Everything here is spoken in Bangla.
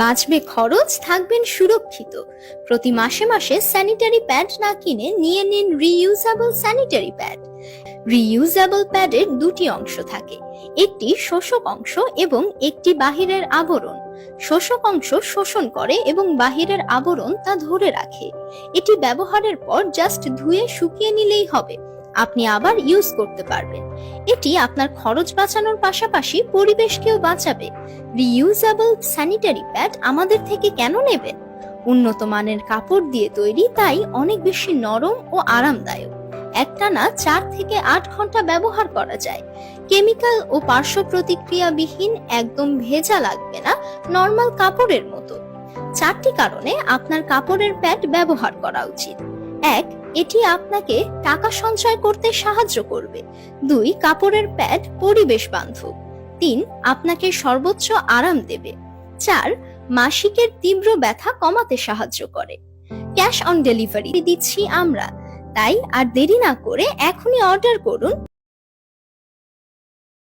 বাঁচবে খরচ, থাকবেন সুরক্ষিত। প্রতি মাসে মাসে স্যানিটারি প্যাড না কিনে নিয়ে নিন রিইউজেবল স্যানিটারি প্যাড রিইউজেবল প্যাডের দুটি অংশ থাকে, একটি শোষক অংশ এবং একটি বাহিরের আবরণ। শোষক অংশ শোষণ করে এবং বাহিরের আবরণ তা ধরে রাখে। এটি ব্যবহারের পর জাস্ট ধুয়ে শুকিয়ে নিলেই হবে। আপনি আবার ইউজ করতে পারবেন। এটি আপনার খরচ বাঁচানোর পাশাপাশি পরিবেশকেও বাঁচাবে। রিইউজেবল স্যানিটারি প্যাড আমাদের থেকে কেন নেবেন উন্নত মানের কাপড় দিয়ে তৈরি, তাই অনেক বেশি নরম ও আরামদায়ক। একটানা চার থেকে আট ঘণ্টা ব্যবহার করা যায়। কেমিক্যাল ও পার্শ্ব প্রতিক্রিয়াবিহীন, একদম ভেজা লাগবে না, নর্মাল কাপড়ের মতো। চারটি কারণে আপনার কাপড়ের প্যাড ব্যবহার করা উচিত। এক, এটি আপনাকে টাকা সঞ্চয় করতে সাহায্য করবে। দুই, কাপড়ের প্যাড পরিবেশ বান্ধব। তিন, আপনাকে সর্বোচ্চ আরাম দেবে। চার, মাসিকের তীব্র ব্যথা কমাতে সাহায্য করে। ক্যাশ অন ডেলিভারি দিচ্ছি আমরা। তাই আর দেরি না করে এখনই অর্ডার করুন।